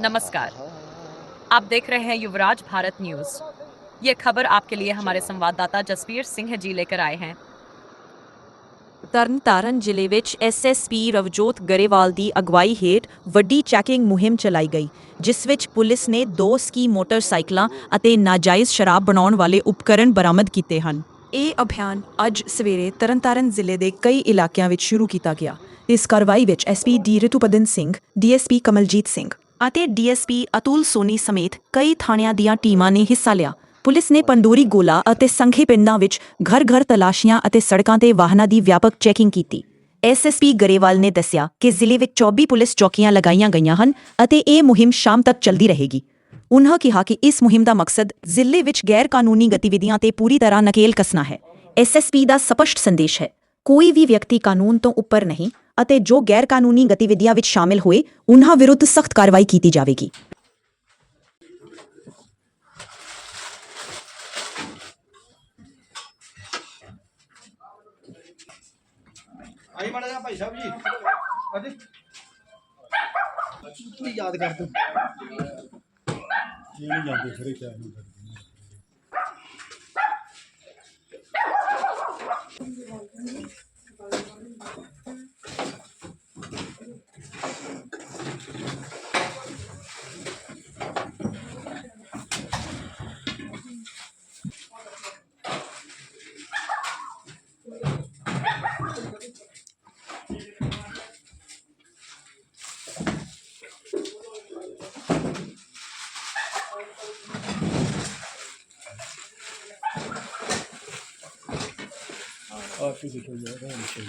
नमस्कार आप देख रहे हैं युवराज भारत न्यूज ये खबर आपके लिए हमारे संवाददाता जसवीर सिंह जी लेकर आए हैं ਤਰਨਤਾਰਨ ਜ਼ਿਲ੍ਹੇ ਵਿੱਚ ਐਸਐਸਪੀ ਰਵਜੋਤ ਗਰੇਵਾਲ ਦੀ ਅਗਵਾਈ ਹੇਠ ਵੱਡੀ ਚੈਕਿੰਗ ਮੁਹਿੰਮ ਚਲਾਈ ਗਈ ਜਿਸ ਵਿੱਚ ਪੁਲਿਸ ਨੇ ਦੋ ਸਕੀ ਮੋਟਰਸਾਈਕਲਾਂ ਅਤੇ ਨਾਜਾਇਜ਼ ਸ਼ਰਾਬ ਬਣਾਉਣ ਵਾਲੇ ਉਪਕਰਨ ਬਰਾਮਦ ਕੀਤੇ ਹਨ ਇਹ ਅਭਿਆਨ ਅੱਜ ਸਵੇਰੇ ਤਰਨਤਾਰਨ ਜ਼ਿਲ੍ਹੇ ਦੇ ਕਈ ਇਲਾਕਿਆਂ ਵਿੱਚ ਸ਼ੁਰੂ ਕੀਤਾ ਗਿਆ ਇਸ ਕਾਰਵਾਈ ਵਿੱਚ SP D Ritupadan Singh DSP Kamaljit Singh ਅਤੇ ਡੀਐਸਪੀ ਅਤੁਲ ਸੋਨੀ ਸਮੇਤ ਕਈ ਥਾਣਿਆਂ ਦੀਆਂ ਟੀਮਾਂ ਨੇ ਹਿੱਸਾ ਲਿਆ। ਪੁਲਿਸ ਨੇ ਪੰਡੂਰੀ ਗੋਲਾ ਅਤੇ ਸੰਘੇ ਪਿੰਡਾਂ ਵਿੱਚ ਘਰ-ਘਰ ਤਲਾਸ਼ੀਆਂ ਅਤੇ ਸੜਕਾਂ ਤੇ ਵਾਹਨਾਂ ਦੀ ਵਿਆਪਕ ਚੈਕਿੰਗ ਕੀਤੀ। ਐਸਐਸਪੀ ਗਰੇਵਾਲ ਨੇ ਦੱਸਿਆ ਕਿ ਜ਼ਿਲ੍ਹੇ ਵਿੱਚ 24 ਪੁਲਿਸ ਚੌਕੀਆਂ ਲਗਾਈਆਂ ਗਈਆਂ ਹਨ ਅਤੇ ਇਹ ਮੁਹਿੰਮ ਸ਼ਾਮ ਤੱਕ ਚੱਲਦੀ ਰਹੇਗੀ। ਉਨ੍ਹਾਂ ਕਿਹਾ ਕਿ ਇਸ ਮੁਹਿੰਮ ਦਾ ਮਕਸਦ ਜ਼ਿਲ੍ਹੇ ਵਿੱਚ ਗੈਰ ਕਾਨੂੰਨੀ ਗਤੀਵਿਧੀਆਂ ਤੇ ਪੂਰੀ ਤਰ੍ਹਾਂ ਨਕੇਲ ਕੱਸਣਾ ਹੈ। ਐਸਐਸਪੀ ਦਾ ਸਪਸ਼ਟ ਸੰਦੇਸ਼ ਹੈ, ਕੋਈ ਵੀ ਵਿਅਕਤੀ ਕਾਨੂੰਨ ਤੋਂ ਉੱਪਰ ਨਹੀਂ ਅਤੇ ਜੋ ਗੈਰ ਕਾਨੂੰਨੀ ਗਤੀਵਿਧੀਆਂ ਵਿੱਚ ਸ਼ਾਮਿਲ ਹੋਏ ਉਨ੍ਹਾਂ ਵਿਰੁੱਧ ਸਖਤ ਕਾਰਵਾਈ ਕੀਤੀ ਜਾਵੇਗੀ। ਆਈ ਮਾੜਾ ਜਿਹਾ ਭਾਈ ਸਾਹਿਬ ਜੀ। ਕੀ ਯਾਦ ਕਰ ਤੂੰ ਇਹ ਨਹੀਂ ਜਾਂਦੇ ਖਰੇ ਕਿਆ ਨਹੀਂ Artık bir çocuğa ben bir şey.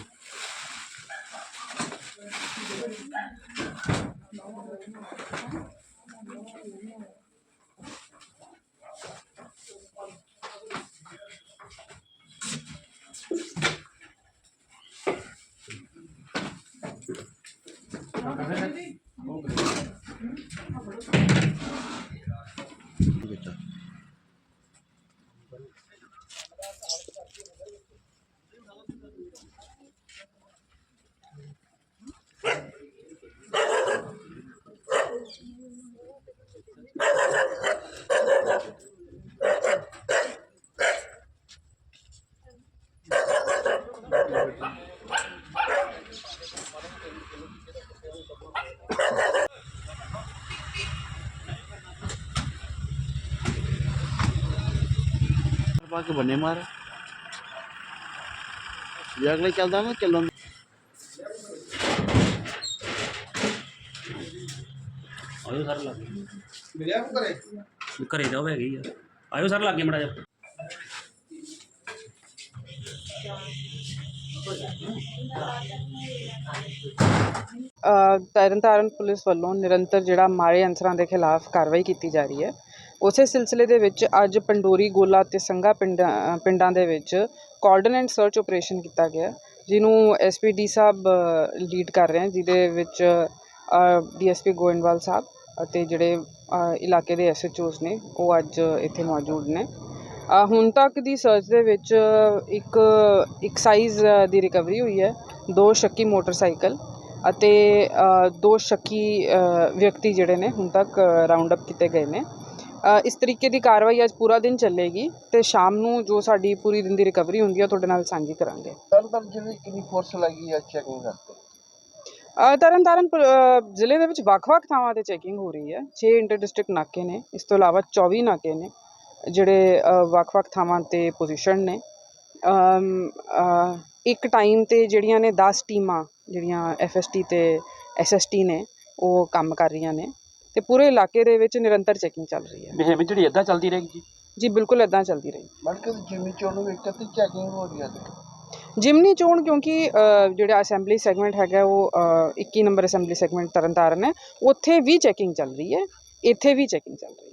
ਕੇ ਬੰਨੇ ਮਾਰ ਜੇ ਅਗਲੇ ਚੱਲਦਾ ਨਾ ਚੱਲਣ ਆਇਓ ਸਰ ਲੱਗ ਮਿਲਿਆ ਕੋ ਕਰੇ ਘਰੇ ਤਾਂ ਉਹ ਹੈਗੇ ਹੀ ਆ ਆਇਓ ਸਰ ਲੱਗੇ ਮੜਾ ਜਾ ਅ, ਤਰਨਤਾਰਨ ਪੁਲਿਸ ਵੱਲੋਂ ਨਿਰੰਤਰ ਜਿਹੜਾ ਮਾੜੇ ਅਨਸਰਾਂ ਦੇ ਖਿਲਾਫ ਕਾਰਵਾਈ ਕੀਤੀ ਜਾ ਰਹੀ ਹੈ ਉਸੇ ਸਿਲਸਿਲੇ ਦੇ ਵਿੱਚ ਅੱਜ ਪੰਡੋਰੀ, ਗੋਲਾ ਅਤੇ ਸੰਘਾ ਪਿੰਡਾਂ ਪਿੰਡਾਂ ਦੇ ਵਿੱਚ ਕਾਰਡਨ ਐਂਡ ਸਰਚ ਓਪਰੇਸ਼ਨ ਕੀਤਾ ਗਿਆ, ਜਿਹਨੂੰ ਐੱਸ ਪੀ ਡੀ ਸਾਹਿਬ ਲੀਡ ਕਰ ਰਹੇ ਜਿਹਦੇ ਵਿੱਚ D S P Goindwal Sahib ਅਤੇ ਜਿਹੜੇ ਇਲਾਕੇ ਦੇ ਐਸਐਚਓਸ ਨੇ, ਉਹ ਅੱਜ ਇੱਥੇ ਮੌਜੂਦ ਨੇ। ਹੁਣ ਤੱਕ ਦੀ ਸਰਚ ਦੇ ਵਿੱਚ ਇੱਕ ਐਕਸਾਈਜ਼ ਦੀ ਰਿਕਵਰੀ ਹੋਈ ਹੈ, ਦੋ ਸ਼ੱਕੀ ਮੋਟਰਸਾਈਕਲ ਅਤੇ ਦੋ ਸ਼ੱਕੀ ਵਿਅਕਤੀ ਜਿਹੜੇ ਨੇ ਹੁਣ ਤੱਕ ਰਾਉਂਡ ਅਪ ਕੀਤੇ ਗਏ ਨੇ। ਇਸ ਤਰੀਕੇ ਦੀ ਕਾਰਵਾਈ ਅੱਜ ਪੂਰਾ ਦਿਨ ਚੱਲੇਗੀ ਤੇ ਸ਼ਾਮ ਨੂੰ ਜੋ ਸਾਡੀ ਪੂਰੀ ਦਿਨ ਦੀ ਰਿਕਵਰੀ ਹੁੰਦੀ ਹੈ ਤੁਹਾਡੇ ਨਾਲ ਸਾਂਝੀ ਕਰਾਂਗੇ। ਤਰਨਤਾਰਨ ਜ਼ਿਲ੍ਹੇ 'ਚ ਕਿੰਨੀ ਫੋਰਸ ਲੱਗੀ ਆ ਚੈਕਿੰਗ ਵਾਸਤੇ ਅ, ਤਰਨਤਾਰਨ ਪੁ- ਅ, ਜ਼ਿਲ੍ਹੇ ਦੇ ਵਿੱਚ ਵੱਖ-ਵੱਖ ਥਾਵਾਂ ਤੇ ਚੈਕਿੰਗ ਹੋ ਰਹੀ ਹੈ 6 ਇੰਟਰ ਡਿਸਟ੍ਰਿਕਟ ਨਾਕੇ ਨੇ ਇਸ ਤੋਂ ਇਲਾਵਾ 24 ਨਾਕੇ ਨੇ ਜਿਹੜੇ ਵੱਖ-ਵੱਖ ਥਾਵਾਂ ਤੇ ਪੋਜੀਸ਼ਨ ਨੇ। ਇੱਕ ਟਾਈਮ ਤੇ ਜਿਹੜੀਆਂ ਨੇ 10 ਟੀਮਾਂ ਜਿਹੜੀਆਂ ਐਫਐਸਟੀ ਤੇ ਐਸਐਸਟੀ ਨੇ ਉਹ ਕੰਮ ਕਰ ਰਹੀਆਂ ਨੇ। ਤੇ ਪੂਰੇ ਇਲਾਕੇ ਦੇ ਵਿੱਚ ਨਿਰੰਤਰ ਚੈਕਿੰਗ ਚੱਲ ਰਹੀ ਹੈ। ਮੁਹਿੰਮ ਜਿਹੜੀ ਇਦਾਂ ਚੱਲਦੀ ਰਹੇਗੀ? ਜੀ ਜੀ ਬਿਲਕੁਲ ਇਦਾਂ ਚੱਲਦੀ ਰਹੀ ਬਲਕਿ ਜਿਮੀ ਚੋਣ ਵਿੱਚ ਤੇ ਚੈਕਿੰਗ ਹੋ ਰਹੀ ਆ ਜਿਮਨੀ ਚੋਣ ਕਿਉਂਕਿ ਜਿਹੜਾ ਅਸੈਂਬਲੀ ਸੈਗਮੈਂਟ ਹੈਗਾ ਉਹ ਅ, 21 ਨੰਬਰ ਅਸੈਂਬਲੀ ਸੈਗਮੈਂਟ ਤਰਨਤਾਰਨ ਹੈ। ਉੱਥੇ ਵੀ ਚੈਕਿੰਗ ਚੱਲ ਰਹੀ ਹੈ। ਇੱਥੇ ਵੀ ਚੈਕਿੰਗ ਚੱਲ ਰਹੀ ਹੈ।